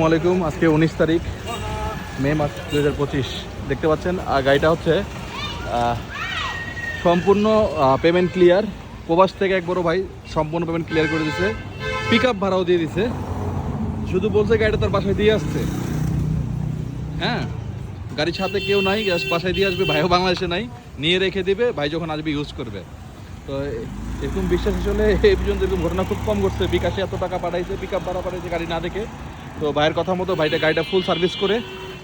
আসসালামাইকুম আজকে উনিশ তারিখ, মে মাস দু হাজার পঁচিশ। দেখতে পাচ্ছেন গাড়িটা হচ্ছে সম্পূর্ণ পেমেন্ট ক্লিয়ার প্রবাস থেকে এক বড় ভাই সম্পূর্ণ পেমেন্ট ক্লিয়ার করে দিছে। পিক আপ ভাড়াও দিয়ে দিছে। শুধু বলছে গাড়িটা তার বাসায় দিয়ে আসছে। হ্যাঁ গাড়ির সাথে কেউ নাই বাসায় দিয়ে আসবে, ভাইও বাংলাদেশে নাই, নিয়ে রেখে দিবে, ভাই যখন আসবে ইউজ করবে। তো এরকম বিশ্বাস আসলে এই পর্যন্ত এরকম ঘটনা খুব কম ঘটছে। বিকাশে এত টাকা পাঠাইছে পিক আপ ভাড়া পাঠাইছে, গাড়ি না দেখে। তো ভাইয়ের কথা মতো ভাইটা গাড়িটা ফুল সার্ভিস করে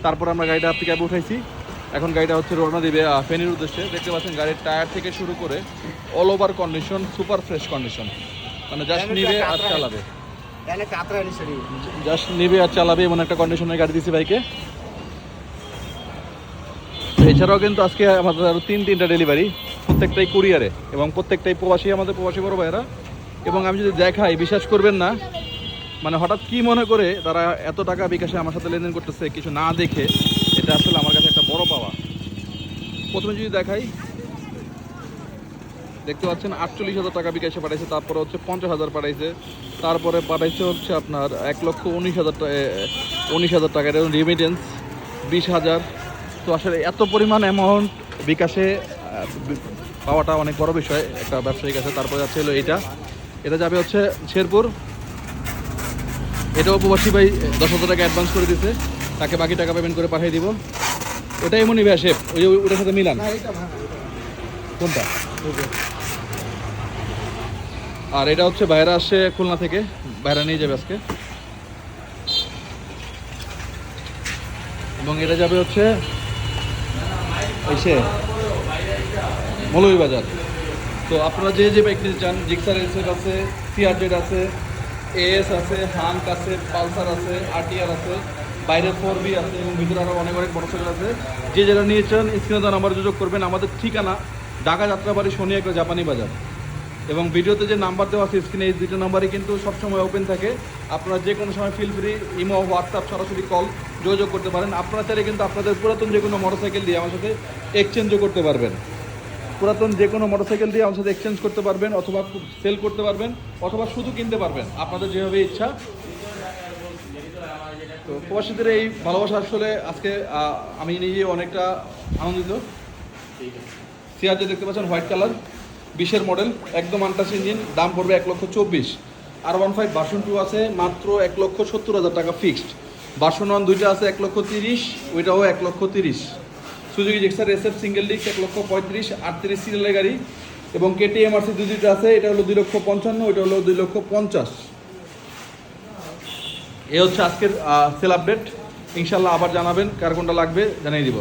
তারপর আমরা গাড়িটা পিক আপ উঠাইছি। এখন গাড়িটা হচ্ছে রওনা দিবে ফেনীর উদ্দেশ্যে। দেখতে পাচ্ছেন গাড়ির টায়ার থেকে শুরু করে all over condition super fresh condition মানে জাস্ট নিবে আর চালাবে। জাস্ট নিবে আর চালাবে এমন একটা কন্ডিশনের গাড়ি দিছি বাইকে এছাড়াও কিন্তু আজকে আমাদের আরও তিন তিনটা ডেলিভারি প্রত্যেকটাই কুরিয়ারে এবং প্রত্যেকটাই প্রবাসী আমাদের প্রবাসী বড় ভাইয়েরা। এবং আমি যদি দেখাই বিশ্বাস করবেন না মানে হঠাৎ কি মনে করে তারা এত টাকা বিকাশে আমার সাথে লেনদেন করতেছে কিছু না দেখে, এটা আসলে আমার কাছে একটা বড় পাওয়া। প্রথমে যদি দেখাই, দেখতে পাচ্ছেন আটচল্লিশ হাজার টাকা বিকাশে পাঠাইছে, তারপরে হচ্ছে পঞ্চাশ হাজার পাঠাইছে, তারপরে পাঠাইছে হচ্ছে আপনার এক লক্ষ উনিশ হাজার উনিশ হাজার টাকা, এটা রেমিটেন্স বিশ হাজার। তো আসলে এত পরিমাণ অ্যামাউন্ট বিকাশে পাওয়াটা অনেক বড় বিষয়, একটা ব্যবসায়িক কাছে। তারপরে যাচ্ছে হলো এইটা। এটা যাবে হচ্ছে শেরপুর। এটাও প্রবাসী ভাই দশ হাজার টাকা অ্যাডভান্স করে দিছে তাকে বাকি টাকা পেমেন্ট করে পাঠিয়ে দিব। ওটা এমনই ভ্যাসেপ ওই যে ওটার সাথে মিলান। কোনটা? আর এটা হচ্ছে বাইরে আসছে খুলনা থেকে। বাইরে নিয়ে যাবে আজকে। এবং এটা যাবে হচ্ছে এসে মৌলভীবাজার। তো আপনারা যে যে বাইক নিতে চান জিক্সার এসএফ আছে সিআরজেড আছে এএস আছে, হাঙ্ক আছে, পালসার আছে, আরটিআর আছে, বাইরে ফোর বি আছে এবং ভিতরে আরও অনেক অনেক মোটরসাইকেল আছে। যে যেটা নিয়েছেন, স্ক্রিনে তার নাম্বার যোগাযোগ করবেন। আমাদের ঠিকানা ঢাকা যাত্রাবাড়ি শনি একটা জাপানি বাজার। এবং ভিডিওতে যে নাম্বার দেওয়া আছে স্ক্রিনে, এই দুটো নাম্বারই কিন্তু সবসময় ওপেন থাকে। আপনারা যে কোনো সময় ফিল ফ্রি ইমো হোয়াটসঅ্যাপ সরাসরি কল যোগাযোগ করতে পারেন। আপনারা চাইলে কিন্তু আপনাদের পুরাতন যে কোনো মোটরসাইকেল দিয়ে আমার সাথে এক্সচেঞ্জও করতে পারবেন। পুরাতন যে কোনো মোটরসাইকেল দিয়ে আমার সাথে এক্সচেঞ্জ করতে পারবেন অথবা সেল করতে পারবেন অথবা শুধু কিনতে পারবেন। আপনাদের যেভাবে ইচ্ছা। তো প্রবাসীদের এই ভালোবাসা আসলে আজকে আমি নিজে অনেকটা আনন্দিত। সিআরজে দেখতে পাচ্ছেন, হোয়াইট কালার, বিশের মডেল, একদম আনটাস ইঞ্জিন, দাম পড়বে এক লক্ষ চব্বিশ। আর ওয়ান ফাইভ বাসন টু আছে, মাত্র এক লক্ষ সত্তর হাজার টাকা ফিক্সড বাসন ওয়ান দুইটা আছে, এক লক্ষ তিরিশ, ওইটাও এক লক্ষ তিরিশ। Suzuki Gixxer SF single disc, এক লক্ষ পঁয়ত্রিশ, আটত্রিশ সিরিয়ালের গাড়ি এবং কেটিএম আরসি সি দুটো আছে, এটা হলো দুই লক্ষ পঞ্চান্ন, এটা হলো দুই লক্ষ পঞ্চাশ। এ হচ্ছে আজকের সেল আপডেট ইনশাল্লাহ আবার জানাবেন, কার কোনটা লাগবে জানিয়ে দিব।